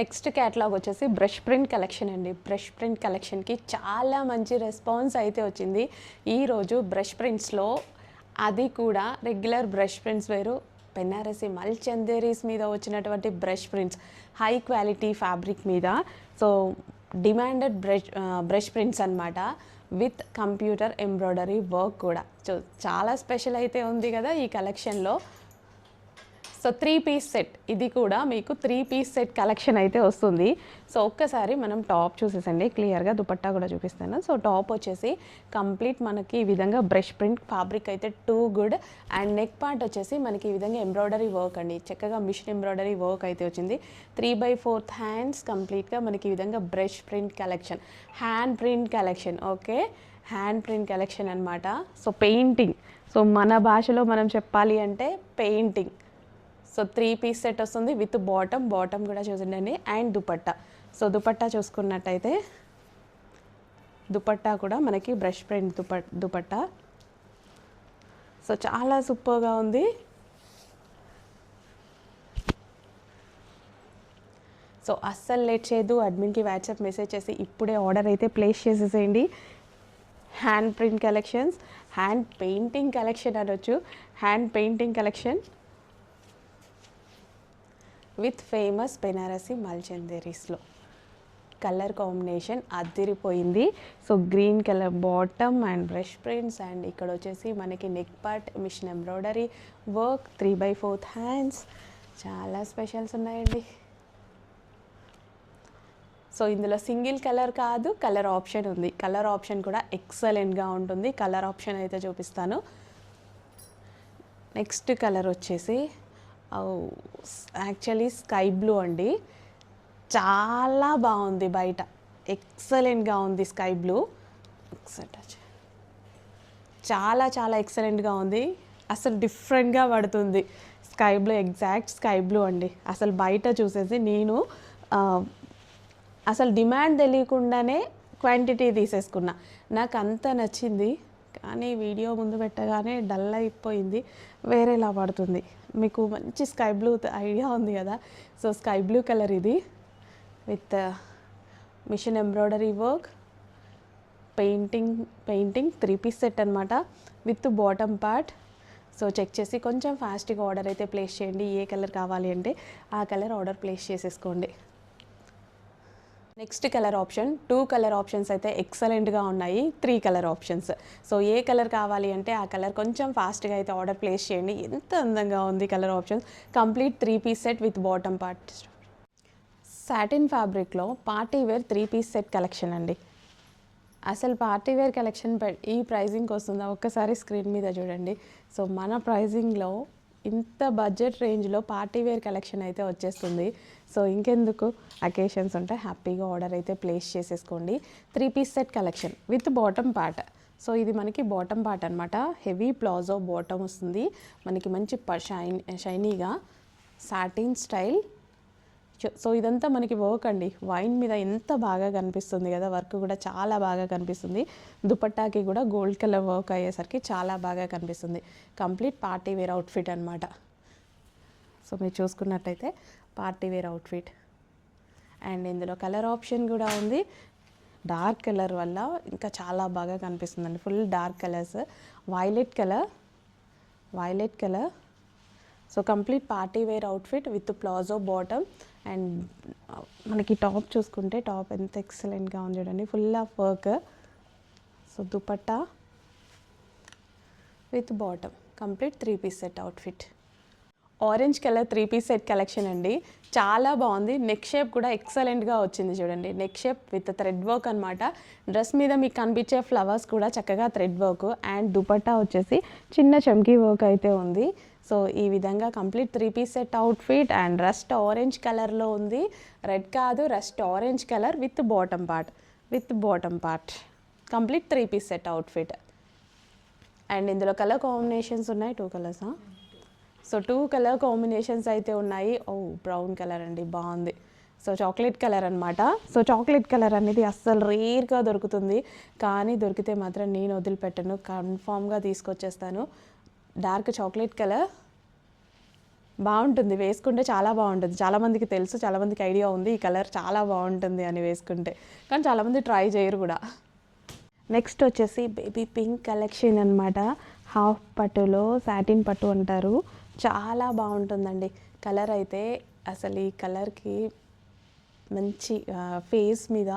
Next catalogue వచ్చేసి brush print collection అండి. Brush print కలెక్షన్కి చాలా మంచి రెస్పాన్స్ అయితే వచ్చింది. ఈరోజు బ్రష్ ప్రింట్స్లో అది కూడా రెగ్యులర్ బ్రష్ ప్రింట్స్ వేరు. బెనారసి మల్చందేరీస్ మీద వచ్చినటువంటి brush prints. High quality fabric మీద. So demanded brush brush prints అనమాట విత్ కంప్యూటర్ ఎంబ్రాయిడరీ వర్క్ కూడా. సో చాలా స్పెషల్ అయితే ఉంది కదా ఈ కలెక్షన్లో. సో త్రీ పీస్ సెట్ ఇది కూడా మీకు త్రీ పీస్ సెట్ కలెక్షన్ అయితే వస్తుంది. సో ఒక్కసారి మనం టాప్ చూసేసండి. క్లియర్గా దుపట్టా కూడా చూపిస్తాను. సో టాప్ వచ్చేసి కంప్లీట్ మనకి ఈ విధంగా బ్రష్ ప్రింట్ ఫ్యాబ్రిక్ అయితే too good and neck part వచ్చేసి మనకి ఈ విధంగా ఎంబ్రాయిడరీ వర్క్ అండి. చక్కగా మిషన్ ఎంబ్రాయిడరీ వర్క్ అయితే వచ్చింది. త్రీ బై ఫోర్త్ హ్యాండ్స్ కంప్లీట్గా మనకి ఈ విధంగా brush print collection hand print collection okay hand print collection అనమాట సో పెయింటింగ్ సో మన భాషలో మనం చెప్పాలి అంటే painting so three piece set వస్తుంది విత్ బాటమ్ బాటమ్ కూడా చూసిండండి అండ్ దుపట్టా. సో దుపట్టా చూసుకున్నట్టయితే దుపట్టా కూడా మనకి బ్రష్ ప్రింట్ దుప దుపట్టా. సో చాలా సూపర్గా ఉంది. సో అస్సలు లేట్ చేయదు అడ్మిన్కి వాట్సాప్ మెసేజ్ చేసి ఇప్పుడే ఆర్డర్ అయితే ప్లేస్ చేసేసేయండి. Hand print collections hand painting collection అనొచ్చు. Hand painting collection with famous Banarasi మల్చందేరీస్లో. Colour combination అదిరిపోయింది. So green colour bottom and brush prints and ఇక్కడ వచ్చేసి మనకి neck part machine embroidery work three by fourth hands చాలా specials ఉన్నాయండి. So ఇందులో single colour కాదు colour option ఉంది. Colour option కూడా ఎక్సలెంట్గా ఉంటుంది. కలర్ ఆప్షన్ అయితే చూపిస్తాను. నెక్స్ట్ కలర్ వచ్చేసి యాక్చువల్లీ స్కై బ్లూ అండి. చాలా బాగుంది బయట. ఎక్సలెంట్గా ఉంది స్కై బ్లూ. చాలా చాలా ఎక్సలెంట్గా ఉంది. అసలు డిఫరెంట్గా పడుతుంది. Sky blue exact sky blue అండి. అసలు బయట చూసేసి నేను అసలు డిమాండ్ తెలియకుండానే క్వాంటిటీ తీసేసుకున్నా. నాకు అంత నచ్చింది కానీ వీడియో ముందు పెట్టగానే డల్ అయిపోయింది వేరేలా పడుతుంది. మీకు మంచి స్కై బ్లూ ఐడియా ఉంది కదా. సో స్కై బ్లూ కలర్ ఇది with machine embroidery work painting painting three piece set అనమాట with bottom part. So check చేసి కొంచెం ఫాస్ట్గా ఆర్డర్ అయితే ప్లేస్ చేయండి ఏ కలర్ కావాలి అంటే ఆ కలర్ ఆర్డర్ ప్లేస్ చేసేసుకోండి. Next colour option two colour options అయితే ఎక్సలెంట్గా ఉన్నాయి. Three colour options. సో ఏ కలర్ కావాలి అంటే ఆ కలర్ కొంచెం ఫాస్ట్గా అయితే ఆర్డర్ ప్లేస్ చేయండి. ఎంత అందంగా ఉంది colour options. Complete three piece set with bottom part. Satin ఫ్యాబ్రిక్లో party wear three piece set collection అండి. అసలు పార్టీ వేర్ కలెక్షన్ ఈ ప్రైజింగ్కి వస్తుందా? ఒక్కసారి స్క్రీన్ మీద చూడండి. సో మన ప్రైజింగ్లో ఇంత బడ్జెట్ రేంజ్లో పార్టీ వేర్ కలెక్షన్ అయితే వచ్చేస్తుంది. సో ఇంకెందుకు? అకేషన్స్ ఉంటే హ్యాపీగా ఆర్డర్ అయితే ప్లేస్ చేసేసుకోండి. Three piece set collection with bottom part so ఇది మనకి బాటమ్ పార్ట్ అనమాట హెవీ ప్లాజో బాటమ్ వస్తుంది. మనకి మంచి ప- షైన్ షైనీగా సాటిన్ స్టైల్ సో ఇదంతా మనకి వర్క్ అండి వైన్ మీద ఎంత బాగా కనిపిస్తుంది కదా వర్క్ కూడా చాలా బాగా కనిపిస్తుంది. దుపట్టాకి కూడా గోల్డ్ కలర్ వర్క్ అయ్యేసరికి చాలా బాగా కనిపిస్తుంది. కంప్లీట్ పార్టీ వేర్ అవుట్ఫిట్ అనమాట సో మీరు చూసుకున్నట్టయితే పార్టీ వేర్ అవుట్ఫిట్. అండ్ ఇందులో కలర్ ఆప్షన్ కూడా ఉంది. డార్క్ కలర్ వల్ల ఇంకా చాలా బాగా కనిపిస్తుందండి. Full dark colours. Violet colour violet colour. So complete party wear outfit with palazzo bottom. And మనకి టాప్ చూసుకుంటే టాప్ ఎంత ఎక్సలెంట్గా ఉంది చూడండి. Full of work so dupatta with bottom complete three piece set outfit orange colour three piece set collection అండి. చాలా బాగుంది. Neck shape కూడా ఎక్సలెంట్గా వచ్చింది చూడండి. Neck shape with thread work అనమాట డ్రెస్ మీద మీకు కనిపించే ఫ్లవర్స్ కూడా చక్కగా థ్రెడ్ వర్క్ అండ్ దుపట్టా వచ్చేసి చిన్న చమ్కీ వర్క్ అయితే ఉంది. సో ఈ విధంగా complete three piece set outfit and rust orange కలర్లో ఉంది. రెడ్ కాదు rust orange colour with bottom part. With bottom part. Complete three piece set outfit. And ఇందులో కలర్ కాంబినేషన్స్ ఉన్నాయి. టూ కలర్సా సో టూ కలర్ కాంబినేషన్స్ అయితే ఉన్నాయి. ఓ brown colour అండి. బాగుంది. సో చాక్లెట్ కలర్ అనమాట సో చాక్లెట్ కలర్ అనేది అస్సలు రేర్గా దొరుకుతుంది. కానీ దొరికితే మాత్రం నేను వదిలిపెట్టను. కన్ఫామ్గా తీసుకొచ్చేస్తాను. Dark chocolate colour. బాగుంటుంది వేసుకుంటే చాలా బాగుంటుంది. చాలామందికి తెలుసు చాలామందికి ఐడియా ఉంది ఈ కలర్ చాలా బాగుంటుంది అని వేసుకుంటే. కానీ చాలామంది ట్రై చేయరు కూడా. నెక్స్ట్ వచ్చేసి బేబీ పింక్ కలెక్షన్ అనమాట హాఫ్ పట్టులో సాటిన్ పట్టు అంటారు. చాలా బాగుంటుందండి. కలర్ అయితే అసలు ఈ కలర్కి మంచి ఫేస్ మీద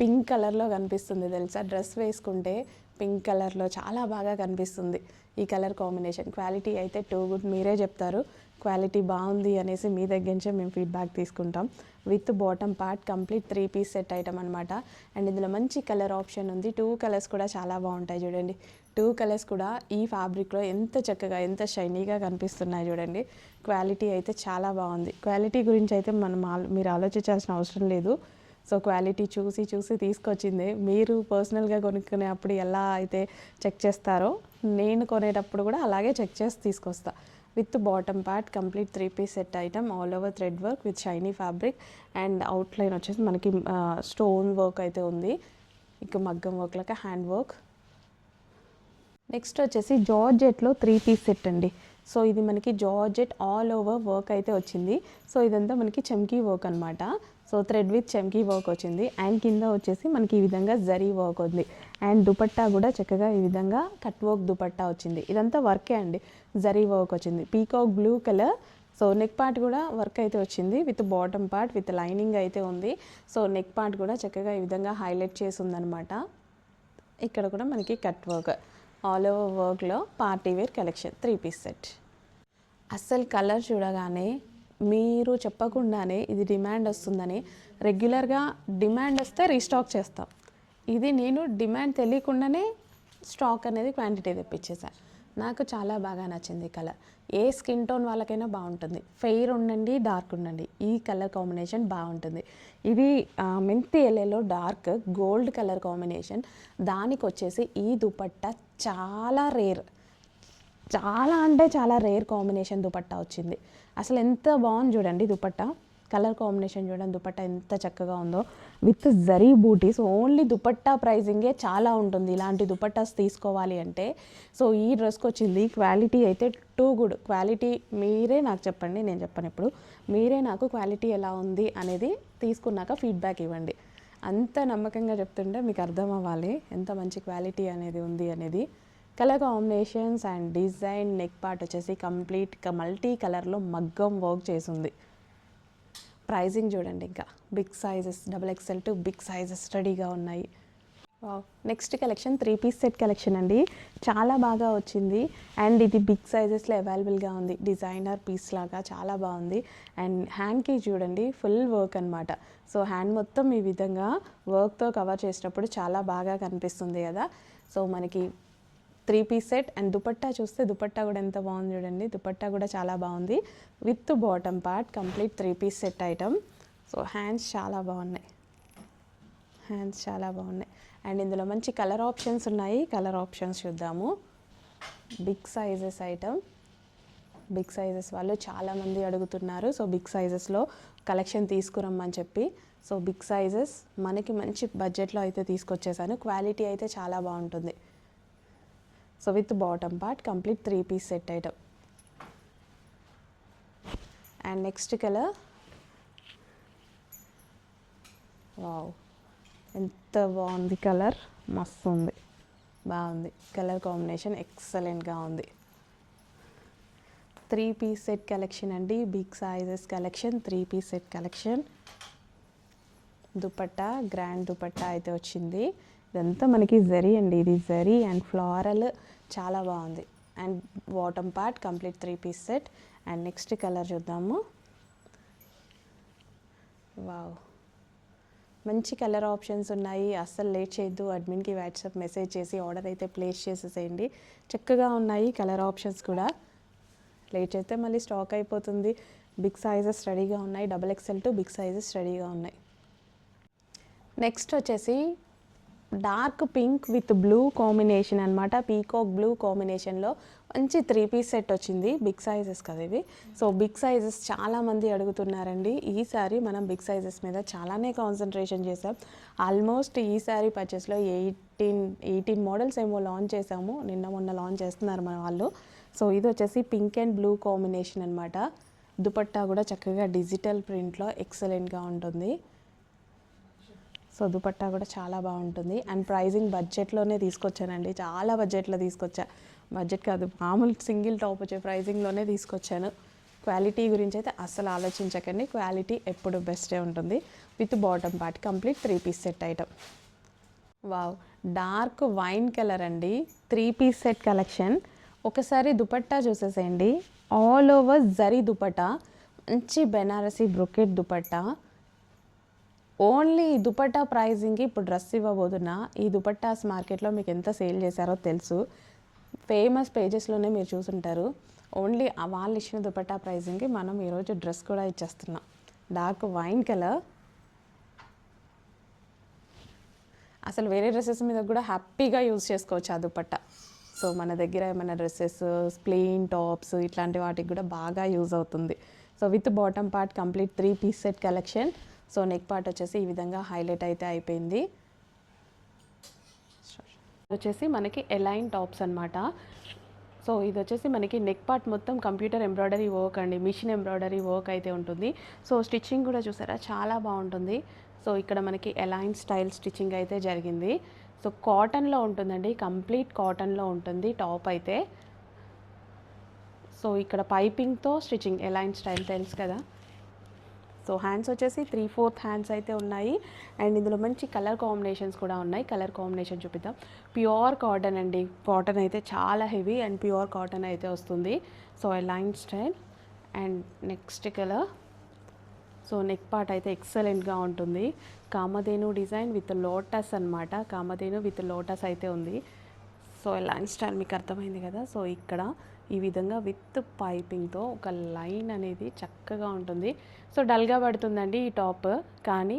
పింక్ కలర్లో కనిపిస్తుంది తెలుసా? డ్రెస్ వేసుకుంటే పింక్ కలర్లో చాలా బాగా కనిపిస్తుంది. ఈ కలర్ కాంబినేషన్. క్వాలిటీ అయితే టూ గుడ్ మీరే చెప్తారు. క్వాలిటీ బాగుంది అనేసి మీ దగ్గర నుంచే మేము ఫీడ్బ్యాక్ తీసుకుంటాం. With bottom part complete three piece set item అనమాట అండ్ ఇందులో మంచి కలర్ ఆప్షన్ ఉంది. టూ కలర్స్ కూడా చాలా బాగుంటాయి చూడండి. టూ కలర్స్ కూడా ఈ ఫ్యాబ్రిక్లో ఎంత చక్కగా ఎంత షైనీగా కనిపిస్తున్నాయి చూడండి. క్వాలిటీ అయితే చాలా బాగుంది. క్వాలిటీ గురించి అయితే మనం మీరు ఆలోచించాల్సిన అవసరం లేదు. సో క్వాలిటీ చూసి చూసి తీసుకొచ్చింది. మీరు పర్సనల్గా కొనుక్కునేటప్పుడు ఎలా అయితే చెక్ చేస్తారో నేను కొనేటప్పుడు కూడా అలాగే చెక్ చేసి తీసుకొస్తా. With bottom part complete three piece set item all over thread work with shiny fabric and outline వచ్చేసి మనకి స్టోన్ వర్క్ అయితే ఉంది. ఇక మగ్గం వర్క్ లాగా హ్యాండ్ వర్క్. నెక్స్ట్ వచ్చేసి జార్జెట్లో త్రీ పీస్ సెట్ అండి. సో ఇది మనకి జార్జెట్ ఆల్ ఓవర్ వర్క్ అయితే వచ్చింది. సో ఇదంతా మనకి చమ్కీ వర్క్ అనమాట సో థ్రెడ్ విత్ చెంకీ వర్క్ వచ్చింది. అండ్ కింద వచ్చేసి మనకి ఈ విధంగా జరీ వర్క్ ఉంది. అండ్ దుపట్టా కూడా చక్కగా ఈ విధంగా కట్ వర్క్ దుపట్టా వచ్చింది. ఇదంతా వర్కే అండి. జరీ వర్క్ వచ్చింది. Peacock blue colour. So neck part కూడా వర్క్ అయితే వచ్చింది. With bottom part with lining అయితే ఉంది. సో నెక్ పార్ట్ కూడా చక్కగా ఈ విధంగా హైలైట్ చేసి ఉందనమాట ఇక్కడ కూడా మనకి కట్ వర్క్. ఆల్ ఓవర్ వర్క్లో party wear collection. Three piece set. అస్సలు కలర్ చూడగానే మీరు చెప్పకుండానే ఇది డిమాండ్ వస్తుందని రెగ్యులర్గా డిమాండ్ వస్తే రీస్టాక్ చేస్తాం. ఇది నేను డిమాండ్ తెలియకుండానే స్టాక్ అనేది క్వాంటిటీ తెప్పించేసాను నాకు చాలా బాగా నచ్చింది ఈ కలర్ ఏ స్కిన్ టోన్ వాళ్ళకైనా బాగుంటుంది. ఫెయిర్ ఉండండి డార్క్ ఉండండి. ఈ కలర్ కాంబినేషన్ బాగుంటుంది. ఇది మెంతి yellow dark gold colour combination. దానికి వచ్చేసి ఈ దుపట్టా చాలా రేర్. చాలా అంటే చాలా రేర్ కాంబినేషన్ దుపట్టా వచ్చింది. అసలు ఎంత బాగుంది చూడండి దుపట్టా. కలర్ కాంబినేషన్ చూడండి దుపట్టా ఎంత చక్కగా ఉందో. విత్ జరీ బూటీస్ ఓన్లీ దుపట్టా ప్రైజింగే చాలా ఉంటుంది. ఇలాంటి దుపట్టాస్ తీసుకోవాలి అంటే సో ఈ డ్రెస్కి వచ్చింది. క్వాలిటీ అయితే టూ గుడ్ క్వాలిటీ మీరే నాకు చెప్పండి నేను చెప్పను ఇప్పుడు. మీరే నాకు క్వాలిటీ ఎలా ఉంది అనేది తీసుకున్నాక ఫీడ్బ్యాక్ ఇవ్వండి. అంత నమ్మకంగా చెప్తుంటే మీకు అర్థం అవ్వాలి. ఎంత మంచి క్వాలిటీ అనేది ఉంది అనేది. Colour combinations and design neck part వచ్చేసి కంప్లీట్ మల్టీ కలర్లో మగ్గం వర్క్ చేసింది ప్రైజింగ్ చూడండి ఇంకా. Big sizes double XL to big sizes రెడీగా ఉన్నాయి. Next collection three piece set collection అండి. చాలా బాగా వచ్చింది. అండ్ ఇది బిగ్ సైజెస్లో అవైలబుల్గా ఉంది. డిజైనర్ పీస్ లాగా చాలా బాగుంది. అండ్ హ్యాండ్కి చూడండి ఫుల్ వర్క్ అనమాట సో హ్యాండ్ మొత్తం ఈ విధంగా వర్క్తో కవర్ చేసినప్పుడు చాలా బాగా కనిపిస్తుంది కదా. సో మనకి three piece set and dupatta చూస్తే దుపట్టా కూడా ఎంత బాగుంది చూడండి. దుపట్టా కూడా చాలా బాగుంది. With bottom part complete three piece set item. So hands చాలా బాగున్నాయి. హ్యాండ్స్ చాలా బాగున్నాయి. అండ్ ఇందులో మంచి కలర్ ఆప్షన్స్ ఉన్నాయి. కలర్ ఆప్షన్స్ చూద్దాము. Big sizes item. Big sizes వాళ్ళు చాలామంది అడుగుతున్నారు. సో బిగ్ సైజెస్లో కలెక్షన్ తీసుకురమ్మని చెప్పి. సో బిగ్ సైజెస్ మనకి మంచి బడ్జెట్లో అయితే తీసుకొచ్చేసాను. క్వాలిటీ అయితే చాలా బాగుంటుంది. So with bottom part complete three piece set item and next colour wow ఎంత బాగుంది కలర్ మస్తు ఉంది. బాగుంది. కలర్ కాంబినేషన్ ఎక్సలెంట్గా ఉంది. త్రీ పీస్ సెట్ కలెక్షన్ అండి. Big sizes collection three piece set collection dupatta grand dupatta అయితే వచ్చింది. ఇదంతా మనకి జరీ అండి. ఇది జరీ అండ్ ఫ్లారల్ చాలా బాగుంది. And bottom part complete three piece set. And next colour చూద్దాము. వావ్. మంచి కలర్ ఆప్షన్స్ ఉన్నాయి. అస్సలు లేట్ చేయొద్దు. అడ్మిన్కి వాట్సాప్ మెసేజ్ చేసి ఆర్డర్ అయితే ప్లేస్ చేసేసేయండి. చక్కగా ఉన్నాయి కలర్ ఆప్షన్స్ కూడా. లేట్ చేస్తే మళ్ళీ స్టాక్ అయిపోతుంది. బిగ్ సైజెస్ రెడీగా ఉన్నాయి. Double XL to big sizes రెడీగా ఉన్నాయి. నెక్స్ట్ వచ్చేసి dark pink with blue combination అనమాట పీకాక్ బ్లూ కాంబినేషన్లో మంచి త్రీ పీస్ సెట్ వచ్చింది. బిగ్ సైజెస్ కదా ఇవి. సో బిగ్ సైజెస్ చాలామంది అడుగుతున్నారండి. ఈసారి మనం బిగ్ సైజెస్ మీద చాలానే కాన్సన్ట్రేషన్ చేసాం ఆల్మోస్ట్ ఈసారి పర్చేస్లో ఎయిటీన్ ఎయిటీన్ మోడల్స్ ఏమో లాంచ్ చేసాము నిన్న మొన్న లాంచ్ చేస్తున్నారు మన వాళ్ళు. సో ఇది వచ్చేసి పింక్ అండ్ బ్లూ కాంబినేషన్ అనమాట దుపట్టా కూడా చక్కగా డిజిటల్ ప్రింట్లో ఎక్సలెంట్గా ఉంటుంది. సో దుపట్టా కూడా చాలా బాగుంటుంది. అండ్ ప్రైజింగ్ బడ్జెట్లోనే తీసుకొచ్చానండి. చాలా బడ్జెట్లో తీసుకొచ్చా. బడ్జెట్ కాదు మామూలు సింగిల్ టాప్ వచ్చే ప్రైజింగ్లోనే తీసుకొచ్చాను. క్వాలిటీ గురించి అయితే అస్సలు ఆలోచించకండి. క్వాలిటీ ఎప్పుడు బెస్టే ఉంటుంది. With bottom part complete three piece set item wow dark wine colour అండి. త్రీ పీస్ సెట్ కలెక్షన్ ఒకసారి దుపట్టా చూసేసేయండి. All over zari dupatta. మంచి బెనారసీ బ్రొకెట్ దుపట్టా. ఓన్లీ ఈ దుపట్టా ప్రైజింగ్కి ఇప్పుడు డ్రెస్ ఇవ్వబోతున్నా ఈ దుపట్టాస్ మార్కెట్లో మీకు ఎంత సేల్ చేశారో తెలుసు. ఫేమస్ పేజెస్లోనే మీరు చూసుంటారు. ఓన్లీ వాళ్ళు ఇచ్చిన దుపట్టా ప్రైజింగ్కి మనం ఈరోజు డ్రెస్ కూడా ఇచ్చేస్తున్నాం. డార్క్ వైన్ కలర్ అసలు వేరే డ్రెస్సెస్ మీద కూడా హ్యాపీగా యూజ్ చేసుకోవచ్చు ఆ దుపట్టా. సో మన దగ్గర ఏమైనా డ్రెస్సెస్ ప్లెయిన్ టాప్స్ ఇట్లాంటి వాటికి కూడా బాగా యూజ్ అవుతుంది. So with bottom part complete three piece set collection so neck part వచ్చేసి ఈ విధంగా హైలైట్ అయితే అయిపోయింది. వచ్చేసి మనకి ఎలైన్ టాప్స్ అన్నమాట. సో ఇది వచ్చేసి మనకి నెక్ పార్ట్ మొత్తం కంప్యూటర్ ఎంబ్రాయిడరీ వర్క్ అండి మిషన్ ఎంబ్రాయిడరీ వర్క్ అయితే ఉంటుంది. సో స్టిచ్చింగ్ కూడా చూసారా చాలా బాగుంటుంది. సో ఇక్కడ మనకి ఎలైన్ స్టైల్ స్టిచ్చింగ్ అయితే జరిగింది. సో కాటన్లో ఉంటుందండి కంప్లీట్ కాటన్లో ఉంటుంది టాప్ అయితే. సో ఇక్కడ పైపింగ్తో స్టిచ్చింగ్ ఎలైన్ స్టైల్ తెలుసు కదా. సో హ్యాండ్స్ వచ్చేసి త్రీ ఫోర్త్ హ్యాండ్స్ అయితే ఉన్నాయి. అండ్ ఇందులో మంచి కలర్ కాంబినేషన్స్ కూడా ఉన్నాయి. కలర్ కాంబినేషన్ చూపిద్దాం. ప్యూర్ కాటన్ అండి. కాటన్ అయితే చాలా హెవీ అండ్ ప్యూర్ కాటన్ అయితే వస్తుంది. So line style and next colour so neck part అయితే ఎక్సలెంట్గా ఉంటుంది. కామధేను డిజైన్ విత్ లోటస్ అన్నమాట. కామధేను విత్ లోటస్ అయితే ఉంది. సో లైన్ స్టైల్ మీకు అర్థమైంది కదా? సో ఇక్కడ ఈ విధంగా విత్ పైపింగ్తో ఒక లైన్ అనేది చక్కగా ఉంటుంది. సో డల్గా పడుతుందండి ఈ టాప్ కానీ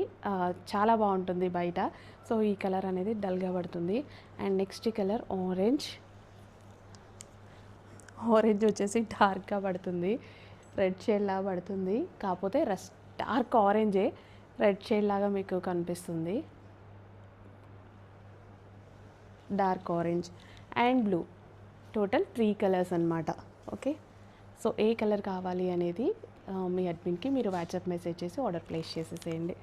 చాలా బాగుంటుంది బయట. సో ఈ కలర్ అనేది డల్గా పడుతుంది. And next colour orange. Orange వచ్చేసి డార్క్గా పడుతుంది. రెడ్ షేడ్ లాగా పడుతుంది. కాకపోతే రస్ డార్క్ ఆరెంజే. రెడ్ షేడ్ లాగా మీకు కనిపిస్తుంది. Dark orange. And blue. Total three colours అనమాట ఓకే? సో ఏ కలర్ కావాలి అనేది మీ అడ్మిన్కి మీరు వాట్సాప్ మెసేజ్ చేసి ఆర్డర్ ప్లేస్ చేసేసేయండి.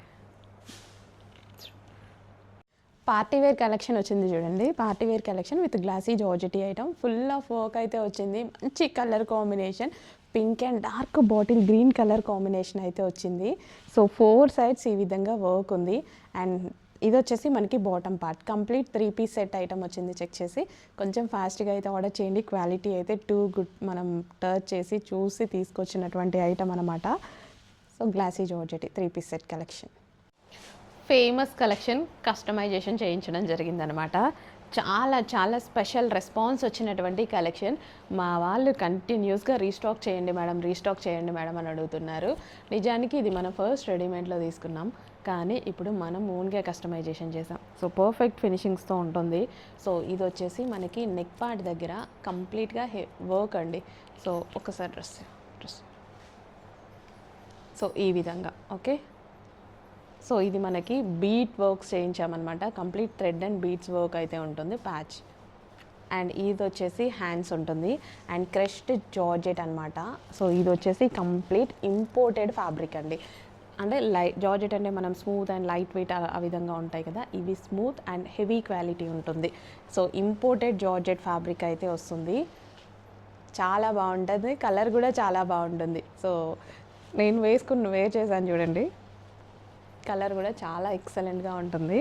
పార్టీ వేర్ కలెక్షన్ వచ్చింది చూడండి. Party wear collection with glossy georgette item. Full of work అయితే వచ్చింది. మంచి colour combination. Pink and dark bottle green colour combination అయితే వచ్చింది. సో ఫోర్ సైడ్స్ ఈ విధంగా వర్క్ ఉంది. అండ్ ఇది వచ్చేసి మనకి bottom part complete three piece set item వచ్చింది చెక్ చేసి. కొంచెం ఫాస్ట్గా అయితే ఆర్డర్ చేయండి. క్వాలిటీ అయితే టూ గుడ్ మనం టర్చ్ చేసి చూసి తీసుకొచ్చినటువంటి ఐటమ్ అనమాట so glossy georgette three piece set collection famous collection customization చేయించడం జరిగిందనమాట చాలా చాలా స్పెషల్ రెస్పాన్స్ వచ్చినటువంటి కలెక్షన్ మా వాళ్ళు కంటిన్యూస్గా రీస్టాక్ చేయండి మేడం రీస్టాక్ చేయండి మేడం అని అడుగుతున్నారు. నిజానికి ఇది మనం ఫస్ట్ రెడీమేడ్లో తీసుకున్నాం. కానీ ఇప్పుడు మనం ఓన్గా కస్టమైజేషన్ చేసాం. సో పర్ఫెక్ట్ ఫినిషింగ్స్తో ఉంటుంది. సో ఇది వచ్చేసి మనకి నెక్ పార్ట్ దగ్గర కంప్లీట్గా హె వర్క్ అండి. సో ఒకసారి డ్రెస్ డ్రెస్ సో ఈ విధంగా ఓకే సో ఇది మనకి bead works చేయించామన్నమాట. Complete thread and beads work అయితే ఉంటుంది ప్యాచ్ అండ్ ఇది వచ్చేసి హ్యాండ్స్ ఉంటుంది. అండ్ క్రష్డ్ జార్జెట్ అనమాట సో ఇది వచ్చేసి కంప్లీట్ ఇంపోర్టెడ్ ఫ్యాబ్రిక్ అండి. అంటే లైట్ జార్జెట్ అంటే మనం స్మూత్ అండ్ లైట్ వెయిట్ ఆ విధంగా ఉంటాయి కదా ఇవి స్మూత్ అండ్ హెవీ క్వాలిటీ ఉంటుంది. సో ఇంపోర్టెడ్ జార్జెట్ ఫ్యాబ్రిక్ అయితే వస్తుంది. చాలా బాగుంటుంది కలర్ కూడా చాలా బాగుంటుంది. సో నేను వేసుకుని వేర్ చేశాను చూడండి. కలర్ కూడా చాలా ఎక్సలెంట్గా ఉంటుంది.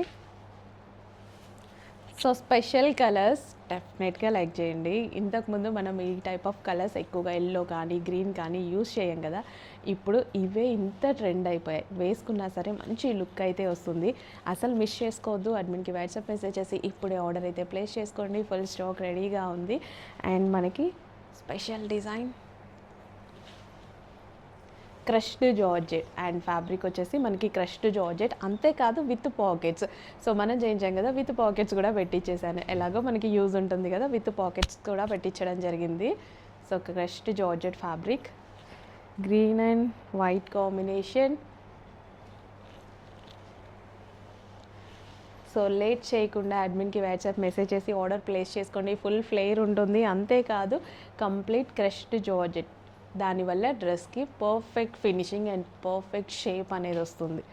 So special colours definitely like చేయండి. ఇంతకుముందు మనం ఈ టైప్ ఆఫ్ కలర్స్ ఎక్కువగా ఎల్లో కానీ గ్రీన్ కానీ యూస్ చేయం కదా. ఇప్పుడు ఇవే ఇంత ట్రెండ్ అయిపోయాయి. వేసుకున్నా సరే మంచి లుక్ అయితే వస్తుంది. అసలు మిస్ చేసుకోవద్దు. అడ్మిన్కి వాట్సాప్ మెసేజ్ చేసి ఇప్పుడే ఆర్డర్ అయితే ప్లేస్ చేసుకోండి. ఫుల్ స్టాక్ రెడీగా ఉంది. అండ్ మనకి special design crushed georgette and fabric వచ్చేసి మనకి క్రష్డ్ జార్జెట్ అంతేకాదు విత్ పాకెట్స్. సో మనం చేయించాం కదా విత్ పాకెట్స్ కూడా పెట్టించేసాను ఎలాగో మనకి యూజ్ ఉంటుంది కదా విత్ పాకెట్స్ కూడా పెట్టించడం జరిగింది. So crushed georgette fabric green and white combination. So late చేయకుండా అడ్మిన్కి వాట్సాప్ మెసేజ్ చేసి ఆర్డర్ ప్లేస్ చేసుకోండి. ఫుల్ ఫ్లేర్ ఉంటుంది. అంతేకాదు కంప్లీట్ క్రష్డ్ జార్జెట్. దానివల్ల డ్రెస్కి perfect finishing and perfect shape అనేది వస్తుంది.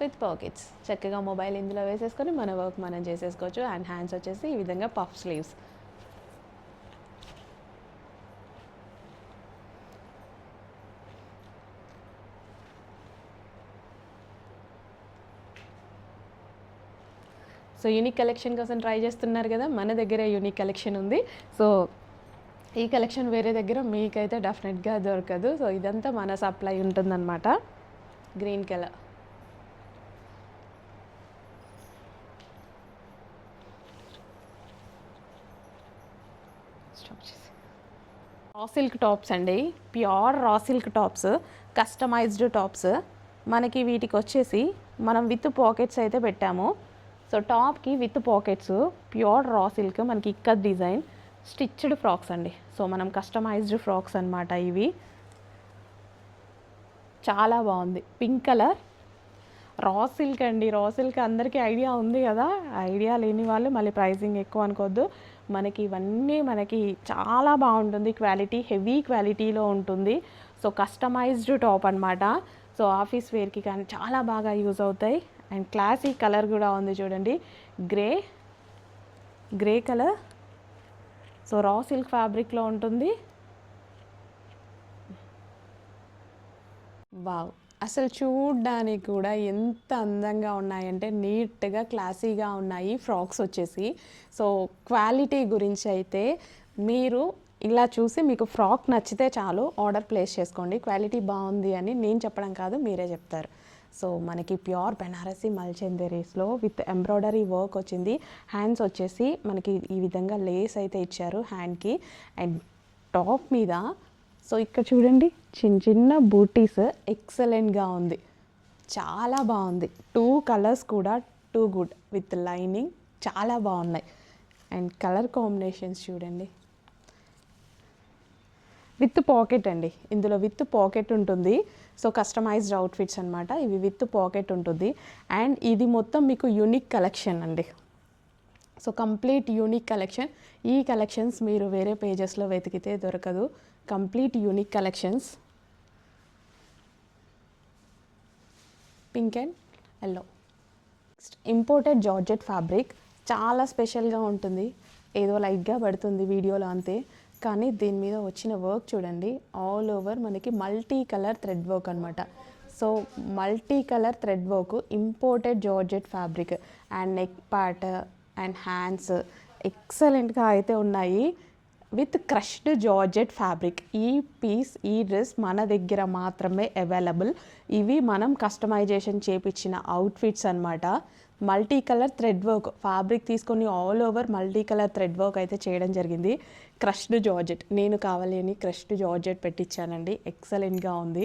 విత్ పాకెట్స్ చక్కగా మొబైల్ ఇందులో వేసేసుకొని మన వర్క్ మనం చేసేసుకోవచ్చు. అండ్ హ్యాండ్స్ వచ్చేసి ఈ విధంగా puff sleeves so unique collection కోసం ట్రై చేస్తున్నారు కదా? మన దగ్గర యూనిక్ కలెక్షన్ ఉంది. సో ఈ కలెక్షన్ వేరే దగ్గర మీకైతే డెఫినెట్గా దొరకదు. సో ఇదంతా మన సప్లై ఉంటుందన్నమాట. Green colour. Raw silk tops అండి. Pure raw silk tops customised tops మనకి వీటికి వచ్చేసి మనం విత్ పాకెట్స్ అయితే పెట్టాము. So టాప్కి with pockets pure raw silk మనకి ఇక్కడ డిజైన్ స్టిచ్డ్ ఫ్రాక్స్ అండి. సో మనం కస్టమైజ్డ్ ఫ్రాక్స్ అనమాట ఇవి. చాలా బాగుంది. Pink colour. రా సిల్క్ అండి. రా సిల్క్ అందరికీ ఐడియా ఉంది కదా. ఐడియా లేని వాళ్ళు మళ్ళీ ప్రైసింగ్ ఎక్కువ అనుకోవద్దు మనకి ఇవన్నీ మనకి చాలా బాగుంటుంది. క్వాలిటీ హెవీ క్వాలిటీలో ఉంటుంది. సో కస్టమైజ్డ్ టాప్ అనమాట సో ఆఫీస్ వేర్కి కానీ చాలా బాగా యూజ్ అవుతాయి. అండ్ క్లాసిక్ కలర్ కూడా ఉంది చూడండి. Grey. Grey colour. So raw silk ఫ్యాబ్రిక్లో ఉంటుంది. వావ్. అసలు చూడ్డానికి కూడా ఎంత అందంగా ఉన్నాయంటే నీట్గా క్లాసీగా ఉన్నాయి ఫ్రాక్స్ వచ్చేసి. సో క్వాలిటీ గురించి అయితే మీరు ఇలా చూసి మీకు ఫ్రాక్ నచ్చితే చాలు ఆర్డర్ ప్లేస్ చేసుకోండి. క్వాలిటీ బాగుంది అని నేను చెప్పడం కాదు మీరే చెప్తారు. సో మనకి ప్యూర్ బెనారసీ మల్చెందరీస్లో విత్ ఎంబ్రాయిడరీ వర్క్ వచ్చింది. హ్యాండ్స్ వచ్చేసి మనకి ఈ విధంగా లేస్ అయితే ఇచ్చారు హ్యాండ్కి. అండ్ టాప్ మీద సో ఇక్కడ చూడండి చిన్న చిన్న బూటీస్ ఎక్సలెంట్గా ఉంది. చాలా బాగుంది. టూ కలర్స్ కూడా టూ గుడ్ విత్ లైనింగ్ చాలా బాగున్నాయి. అండ్ కలర్ కాంబినేషన్స్ చూడండి. విత్ పాకెట్ అండి. ఇందులో విత్ పాకెట్ ఉంటుంది. సో కస్టమైజ్డ్ అవుట్ఫిట్స్ అనమాట ఇవి విత్ పాకెట్ ఉంటుంది. అండ్ ఇది మొత్తం మీకు యూనిక్ కలెక్షన్ అండి. సో కంప్లీట్ యూనిక్ కలెక్షన్ ఈ కలెక్షన్స్ మీరు వేరే పేజెస్లో వెతికితే దొరకదు. Complete unique collections pink and yellow next imported georgette fabric చాలా స్పెషల్గా ఉంటుంది. ఏదో లైట్గా పడుతుంది వీడియోలో అంతే. కానీ దీని మీద వచ్చిన వర్క్ చూడండి ఆల్ ఓవర్ మనకి మల్టీ కలర్ థ్రెడ్ వర్క్ అనమాట so multi colour thread work imported georgette fabric and neck part and hands ఎక్సలెంట్గా అయితే ఉన్నాయి. విత్ క్రష్డ్ జార్జెట్ ఫ్యాబ్రిక్ ఈ పీస్ ఈ డ్రెస్ మన దగ్గర మాత్రమే అవైలబుల్ ఇవి మనం కస్టమైజేషన్ చేపించిన అవుట్ఫిట్స్ అనమాట multi colour thread work. Fabric తీసుకొని all over multi colour thread work అయితే చేయడం జరిగింది. Crushed georgette. నేను కావాలి అని క్రష్డ్ జార్జెట్ పెట్టించానండి ఎక్సలెంట్గా ఉంది.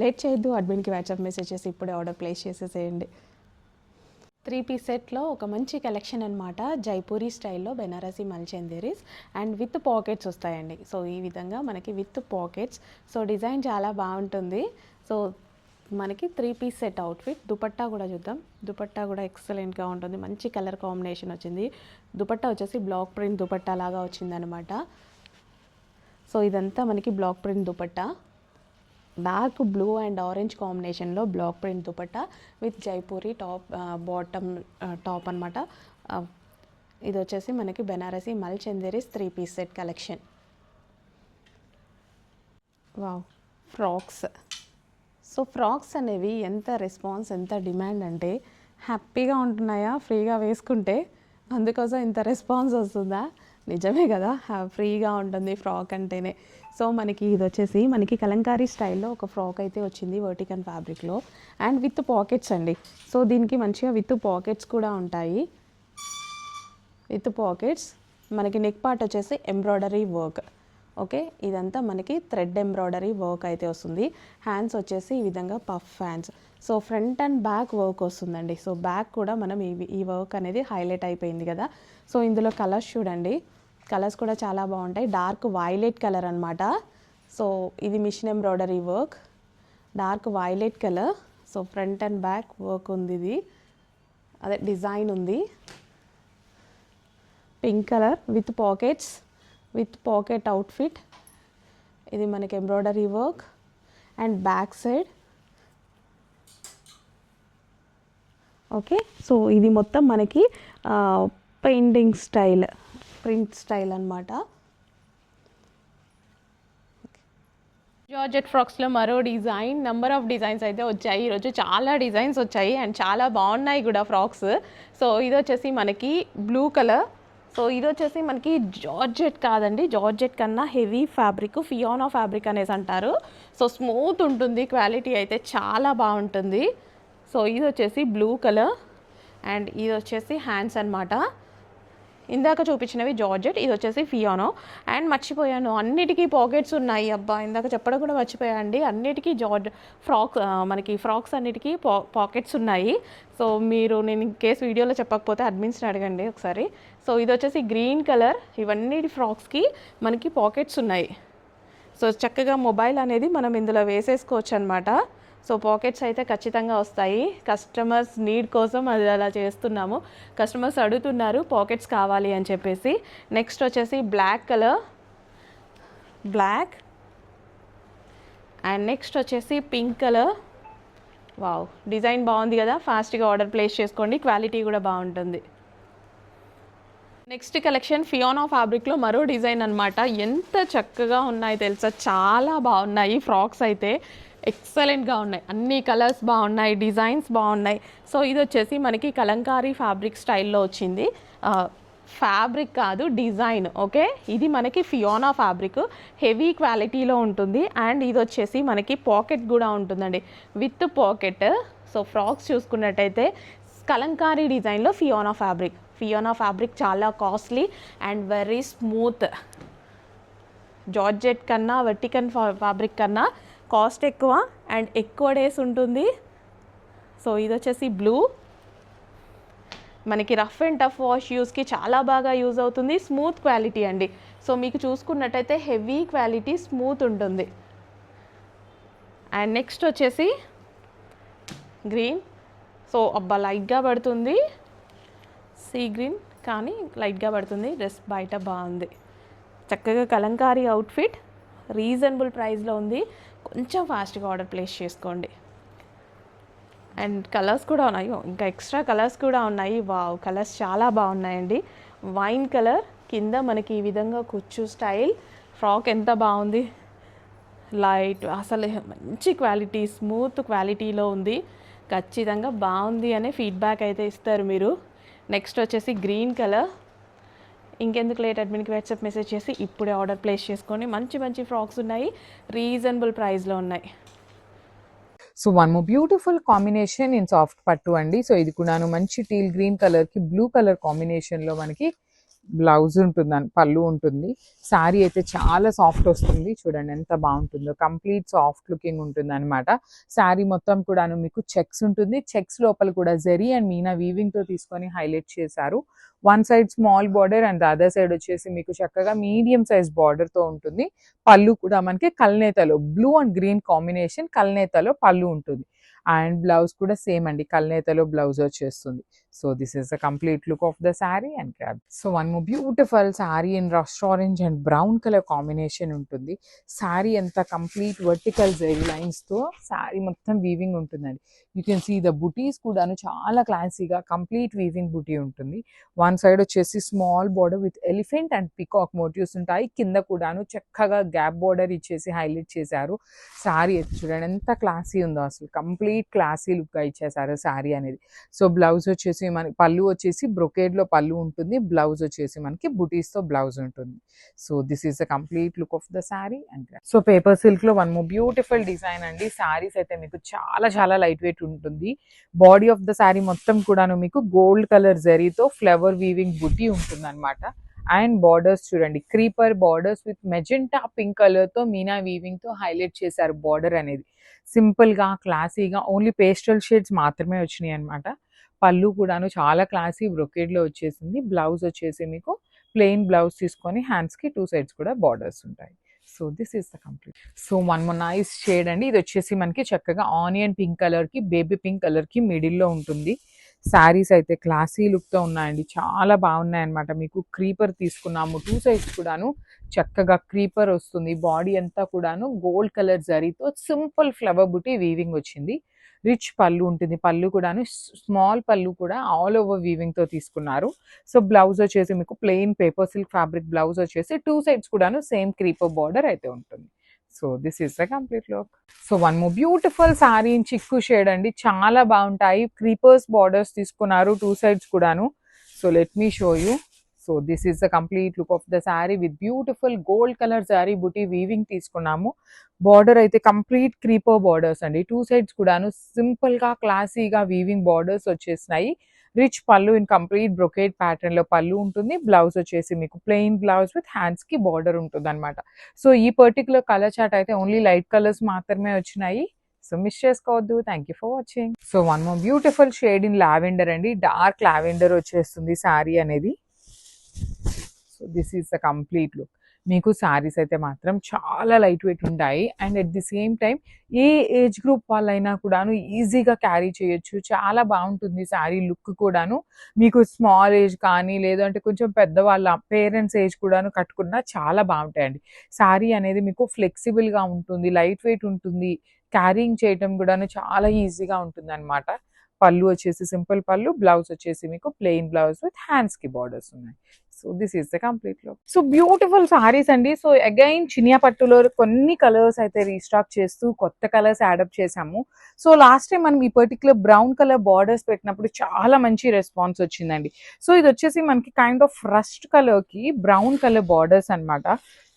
లేట్ చేయొద్దు. అడ్మిన్కి వాట్సాప్ మెసేజ్ చేసి ఇప్పుడే ఆర్డర్ ప్లేస్ చేసేసేయండి. త్రీ పీస్ సెట్లో ఒక మంచి కలెక్షన్ అనమాట జైపూరి స్టైల్లో బెనారసి మల్చెందేరీస్ అండ్ విత్ పాకెట్స్ వస్తాయండి. సో ఈ విధంగా మనకి విత్ పాకెట్స్. సో డిజైన్ చాలా బాగుంటుంది. సో మనకి three piece set outfit dupatta కూడా చూద్దాం. దుపట్టా కూడా ఎక్సలెంట్గా ఉంటుంది. మంచి కలర్ కాంబినేషన్ వచ్చింది. దుపట్టా వచ్చేసి బ్లాక్ ప్రింట్ దుపట్టా లాగా వచ్చిందనమాట సో ఇదంతా మనకి block print dupatta. Dark blue and orange కాంబినేషన్లో block print dupatta with Jaipuri top bottom top అనమాట ఇది వచ్చేసి మనకి బెనారసి మల్ Chanderis three piece set collection wow frocks so frocks అనేవి ఎంత రెస్పాన్స్ ఎంత డిమాండ్ అంటే హ్యాపీగా ఉంటున్నాయా ఫ్రీగా వేసుకుంటే అందుకోసం ఇంత రెస్పాన్స్ వస్తుందా? నిజమే కదా ఫ్రీగా ఉంటుంది ఫ్రాక్ అంటేనే. సో మనకి ఇది వచ్చేసి మనకి కలంకారీ స్టైల్లో ఒక ఫ్రాక్ అయితే వచ్చింది వర్టికన్ ఫ్యాబ్రిక్లో. అండ్ విత్ పాకెట్స్ అండి. సో దీనికి మంచిగా విత్ పాకెట్స్ కూడా ఉంటాయి. With pockets. మనకి నెక్ పార్ట్ వచ్చేసి ఎంబ్రాయిడరీ వర్క్. ఓకే? ఇదంతా మనకి థ్రెడ్ ఎంబ్రాయిడరీ వర్క్ అయితే వస్తుంది. హ్యాండ్స్ వచ్చేసి ఈ విధంగా puff hands so front and back work వస్తుందండి. సో బ్యాక్ కూడా మనం ఈ ఈ వర్క్ అనేది హైలైట్ అయిపోయింది కదా. సో ఇందులో కలర్స్ చూడండి. కలర్స్ కూడా చాలా బాగుంటాయి. డార్క్ వైలెట్ కలర్ అనమాట సో ఇది machine embroidery work dark violet colour so front and back work ఉంది ఇది. అదే డిజైన్ ఉంది. Pink colour with pockets with pocket outfit ఇది మనకి embroidery work. And back side. Okay so ఇది మొత్తం మనకి పెయింటింగ్ స్టైల్ ప్రింట్ స్టైల్ అనమాట జార్జెట్ ఫ్రాక్స్లో మరో డిజైన్ నెంబర్ ఆఫ్ డిజైన్స్ అయితే వచ్చాయి. ఈరోజు చాలా డిజైన్స్ వచ్చాయి అండ్ చాలా బాగున్నాయి కూడా ఫ్రాక్స్. సో ఇది వచ్చేసి మనకి బ్లూ కలర్ సో ఇది వచ్చేసి మనకి జార్జెట్ కాదండి. జార్జెట్ కన్నా హెవీ ఫ్యాబ్రిక్ ఫియోనా ఫ్యాబ్రిక్ అనేసి అంటారు. సో స్మూత్ ఉంటుంది క్వాలిటీ అయితే చాలా బాగుంటుంది. సో ఇది వచ్చేసి బ్లూ కలర్ అండ్ ఇది వచ్చేసి హ్యాండ్స్ అన్నమాట. ఇందాక చూపించినవి జార్జెట్ ఇది వచ్చేసి ఫియానో. అండ్ మర్చిపోయాను అన్నిటికీ పాకెట్స్ ఉన్నాయి. అబ్బా ఇందాక చెప్పడం కూడా మర్చిపోయాండి అన్నిటికీ జార్జ్ ఫ్రాక్స్ మనకి ఫ్రాక్స్ అన్నిటికీ పా పాకెట్స్ ఉన్నాయి. సో మీరు నేను ఇన్ కేస్ వీడియోలో చెప్పకపోతే అడ్మిన్స్ని అడగండి ఒకసారి. సో ఇది వచ్చేసి గ్రీన్ కలర్. ఇవన్నీ ఫ్రాక్స్కి మనకి పాకెట్స్ ఉన్నాయి. సో చక్కగా మొబైల్ అనేది మనం ఇందులో వేసేసుకోవచ్చు అనమాట సో పాకెట్స్ అయితే ఖచ్చితంగా వస్తాయి. కస్టమర్స్ నీడ్ కోసం అది అలా చేస్తున్నాము. కస్టమర్స్ అడుగుతున్నారు పాకెట్స్ కావాలి అని చెప్పేసి. నెక్స్ట్ వచ్చేసి black colour. Black. And next వచ్చేసి పింక్ కలర్. వావ్! డిజైన్ బాగుంది కదా. ఫాస్ట్గా ఆర్డర్ ప్లేస్ చేసుకోండి. క్వాలిటీ కూడా బాగుంటుంది. నెక్స్ట్ కలెక్షన్ ఫియోనా ఫ్యాబ్రిక్లో మరో డిజైన్ అన్నమాట. ఎంత చక్కగా ఉన్నాయి తెలుసా? చాలా బాగున్నాయి. ఫ్రాక్స్ అయితే ఎక్సలెంట్గా ఉన్నాయి. అన్ని కలర్స్ బాగున్నాయి డిజైన్స్ బాగున్నాయి. సో ఇది వచ్చేసి మనకి కలంకారీ ఫ్యాబ్రిక్ స్టైల్లో వచ్చింది. ఫ్యాబ్రిక్ కాదు డిజైన్ ఓకే? ఇది మనకి ఫియోనా ఫ్యాబ్రిక్ హెవీ క్వాలిటీలో ఉంటుంది. అండ్ ఇది వచ్చేసి మనకి పాకెట్ కూడా ఉంటుందండి. విత్ పాకెట్ సో ఫ్రాక్స్ చూసుకున్నట్టయితే కలంకారీ డిజైన్లో ఫియోనా ఫ్యాబ్రిక్ ఫియోనా ఫ్యాబ్రిక్ చాలా costly and very smooth georgette కన్నా వెర్టికన్ ఫ్యాబ్రిక్ కన్నా కాస్ట్ ఎక్కువ అండ్ ఎక్కువ డేస్ ఉంటుంది. సో ఇది వచ్చేసి బ్లూ మనకి రఫ్ అండ్ టఫ్ వాష్ యూస్కి చాలా బాగా యూజ్ అవుతుంది. స్మూత్ క్వాలిటీ అండి. సో మీకు చూసుకున్నట్టయితే హెవీ క్వాలిటీ స్మూత్ ఉంటుంది. అండ్ నెక్స్ట్ వచ్చేసి గ్రీన్ సో అబ్బా లైట్గా పడుతుంది. సీ గ్రీన్ కానీ లైట్గా పడుతుంది. డ్రెస్ బయట బాగుంది. చక్కగా కలంకారీ అవుట్ఫిట్ రీజనబుల్ ప్రైస్లో ఉంది. కొంచెం ఫాస్ట్గా ఆర్డర్ ప్లేస్ చేసుకోండి. అండ్ కలర్స్ కూడా ఉన్నాయి. ఇంకా ఎక్స్ట్రా కలర్స్ కూడా ఉన్నాయి. వావ్ కలర్స్ చాలా బాగున్నాయండి. వైన్ కలర్ కింద మనకి ఈ విధంగా కుచ్చు స్టైల్ ఫ్రాక్ ఎంత బాగుంది? లైట్ అసలు మంచి క్వాలిటీ స్మూత్ క్వాలిటీలో ఉంది. ఖచ్చితంగా బాగుంది అనే ఫీడ్బ్యాక్ అయితే ఇస్తారు మీరు. నెక్స్ట్ వచ్చేసి గ్రీన్ కలర్ ఇంకెందుకు లేట్ అడ్మిన్కి వాట్సాప్ మెసేజ్ చేసి ఇప్పుడే ఆర్డర్ ప్లేస్ చేసుకొని మంచి మంచి ఫ్రాక్స్ ఉన్నాయి రీజనబుల్ ప్రైస్లో ఉన్నాయి. So one more beautiful combination in soft పట్టు అండి. సో ఇది కూడాను మంచి టీల్ గ్రీన్ కలర్కి బ్లూ కలర్ కాంబినేషన్లో మనకి బ్లౌజ్ ఉంటుంది పళ్ళు ఉంటుంది. శారీ అయితే చాలా సాఫ్ట్ వస్తుంది. చూడండి ఎంత బాగుంటుందో. కంప్లీట్ సాఫ్ట్ లుకింగ్ ఉంటుంది అనమాట శారీ మొత్తం కూడాను మీకు చెక్స్ ఉంటుంది. చెక్స్ లోపల కూడా జెరీ అండ్ మీనా వీవింగ్తో తీసుకొని హైలైట్ చేశారు. One side small border and other side వచ్చేసి మీకు చక్కగా మీడియం సైజ్ బార్డర్తో ఉంటుంది. పళ్ళు కూడా మనకి కల్నేతలో బ్లూ అండ్ గ్రీన్ కాంబినేషన్ కల్నేతలో పళ్ళు ఉంటుంది. అండ్ బ్లౌజ్ కూడా సేమ్ అండి. కల్నేతలో బ్లౌజ్ వచ్చేస్తుంది. So this is the complete look of the sari and cab so one more beautiful sari in rust orange and brown colour combination ఉంటుంది. శారీ అంతా complete vertical zari లైన్స్తో శారీ మొత్తం వీవింగ్ ఉంటుందండి. You can see the butis కూడాను చాలా క్లాసీగా కంప్లీట్ వీవింగ్ బుటీ ఉంటుంది. వన్ సైడ్ వచ్చేసి small border with elephant and peacock motifs ఉంటాయి. కింద కూడాను చక్కగా గ్యాప్ బార్డర్ ఇచ్చేసి హైలైట్ చేశారు. శారీ అయితే చూడండి ఎంత క్లాసీ ఉందో అసలు. కంప్లీట్ క్లాసీ లుక్ ఇచ్చేసారు శారీ అనేది. సో బ్లౌజ్ వచ్చేసి మనకి పళ్ళు వచ్చేసి బ్రొకేడ్లో లో పళ్ళు ఉంటుంది బ్లౌజ్ వచ్చేసి మనకి బుటీస్తో తో బ్లౌజ్ ఉంటుంది. So this is the complete look of the sari and so paper సిల్క్లో వన్ మో బ్యూటిఫుల్ డిజైన్ అండి. శారీస్ అయితే మీకు చాలా చాలా లైట్ వెయిట్ ఉంటుంది. బాడీ ఆఫ్ ద శారీ మొత్తం కూడాను మీకు గోల్డ్ కలర్ జరీతో ఫ్లవర్ వీవింగ్ బుటీ ఉంటుంది అనమాట అండ్ బార్డర్స్ చూడండి creeper borders with magenta pink కలర్తో మీనా వీవింగ్తో హైలైట్ చేశారు బార్డర్ అనేది. సింపుల్గా క్లాసీగా ఓన్లీ పేస్టల్ షేడ్స్ మాత్రమే వచ్చినాయి అనమాట పళ్ళు కూడాను చాలా క్లాసీ బ్రొకేడ్లో వచ్చేసింది. బ్లౌజ్ వచ్చేసి మీకు ప్లెయిన్ బ్లౌజ్ తీసుకొని హ్యాండ్స్కి టూ సైడ్స్ కూడా బార్డర్స్ ఉంటాయి. So this is the complete. So మన నైస్ షేడ్ అండి. ఇది వచ్చేసి మనకి చక్కగా ఆనియన్ పింక్ కలర్కి బేబీ పింక్ కలర్కి మిడిల్లో ఉంటుంది. శారీస్ అయితే క్లాసీ లుక్తో ఉన్నాయండి. చాలా బాగున్నాయన్నమాట. మీకు క్రీపర్ తీసుకున్నాము. టూ సైడ్స్ కూడాను చక్కగా క్రీపర్ వస్తుంది. బాడీ అంతా కూడాను గోల్డ్ కలర్ జరీతో సింపుల్ ఫ్లవర్ బుటీ వీవింగ్ వచ్చింది. రిచ్ పళ్ళు ఉంటుంది. పళ్ళు కూడాను స్మాల్ పళ్ళు కూడా ఆల్ ఓవర్ వీవింగ్తో తీసుకున్నారు. సో బ్లౌజ్ వచ్చేసి మీకు plain paper silk fabric blouse వచ్చేసి టూ సైడ్స్ కూడాను సేమ్ క్రీపర్ బార్డర్ అయితే ఉంటుంది. So this is the complete look. So one more beautiful sari in చిక్కు షేడ్ అండి. చాలా బాగుంటాయి. క్రీపర్స్ బార్డర్స్ తీసుకున్నారు టూ సైడ్స్ కూడాను. So let me show you. So this is the complete look of the sari with beautiful gold colour sari buti weaving తీసుకున్నాము. Border అయితే complete creeper borders అండి. Two sides కూడాను సింపుల్గా క్లాసీగా weaving borders వచ్చేసినాయి. Rich pallu in complete brocade ప్యాటర్న్లో పళ్ళు ఉంటుంది. Blouse వచ్చేసి మీకు ప్లెయిన్ బ్లౌజ్ విత్ హ్యాండ్స్కి బార్డర్ ఉంటుంది అనమాట సో ఈ పర్టికులర్ కలర్ చాట్ అయితే ఓన్లీ లైట్ కలర్స్ మాత్రమే వచ్చినాయి. సో మిస్ చేసుకోవద్దు. Thank you for watching so one more beautiful shade in lavender అండి. డార్క్ లావెండర్ వచ్చేస్తుంది శారీ అనేది. So this is the complete look మీకు శారీస్ అయితే మాత్రం చాలా లైట్ వెయిట్ ఉంటాయి. And at the same time a age group వాళ్ళైనా కూడాను ఈజీగా క్యారీ చేయొచ్చు. చాలా బాగుంటుంది శారీ లుక్ కూడాను. మీకు స్మాల్ ఏజ్ కానీ లేదంటే కొంచెం పెద్దవాళ్ళ పేరెంట్స్ ఏజ్ కూడాను కట్టుకున్నా చాలా బాగుంటాయండి. శారీ అనేది మీకు ఫ్లెక్సిబుల్గా ఉంటుంది లైట్ వెయిట్ ఉంటుంది. క్యారింగ్ చేయటం కూడాను చాలా ఈజీగా ఉంటుంది అనమాట పళ్ళు వచ్చేసి సింపుల్ పళ్ళు బ్లౌజ్ వచ్చేసి మీకు ప్లెయిన్ బ్లౌజ్ విత్ హ్యాండ్స్కి బార్డర్స్ ఉన్నాయి. So this is the complete look so beautiful saris అండి. సో అగైన్ చినియా పట్టులో కొన్ని కలర్స్ అయితే రీస్టాక్ చేస్తూ కొత్త కలర్స్ యాడప్ చేసాము సో లాస్ట్ టైం మనం ఈ పర్టికులర్ బ్రౌన్ కలర్ బార్డర్స్ పెట్టినప్పుడు చాలా మంచి రెస్పాన్స్ వచ్చిందండి. సో ఇది వచ్చేసి మనకి కైండ్ ఆఫ్ రస్ట్ కలర్కి బ్రౌన్ కలర్ బార్డర్స్ అన్నమాట.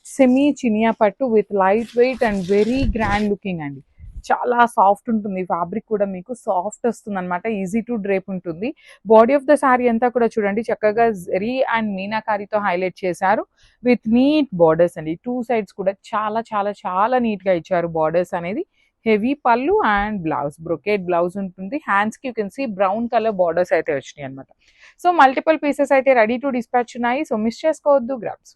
సెమీ చినియా పట్టు with light weight and very grand looking అండి. చాలా సాఫ్ట్ ఉంటుంది. ఫ్యాబ్రిక్ కూడా మీకు సాఫ్ట్ వస్తుంది అనమాట ఈజీ టు డ్రేప్ ఉంటుంది. బాడీ ఆఫ్ ద శారీ అంతా కూడా చూడండి. చక్కగా జరీ అండ్ మీనాకారితో హైలైట్ చేశారు. విత్ నీట్ బార్డర్స్ అండి. టూ సైడ్స్ కూడా చాలా చాలా చాలా నీట్గా ఇచ్చారు బార్డర్స్ అనేది. హెవీ పళ్ళు అండ్ బ్లౌజ్. బ్రొకేట్ బ్లౌజ్ ఉంటుంది. హ్యాండ్స్కి you can see brown colour borders అయితే వచ్చినాయి అనమాట సో మల్టిపుల్ పీసెస్ అయితే రెడీ టు డిస్పాచ్ ఉన్నాయి. సో మిస్ చేసుకోవద్దు. గ్రాప్స్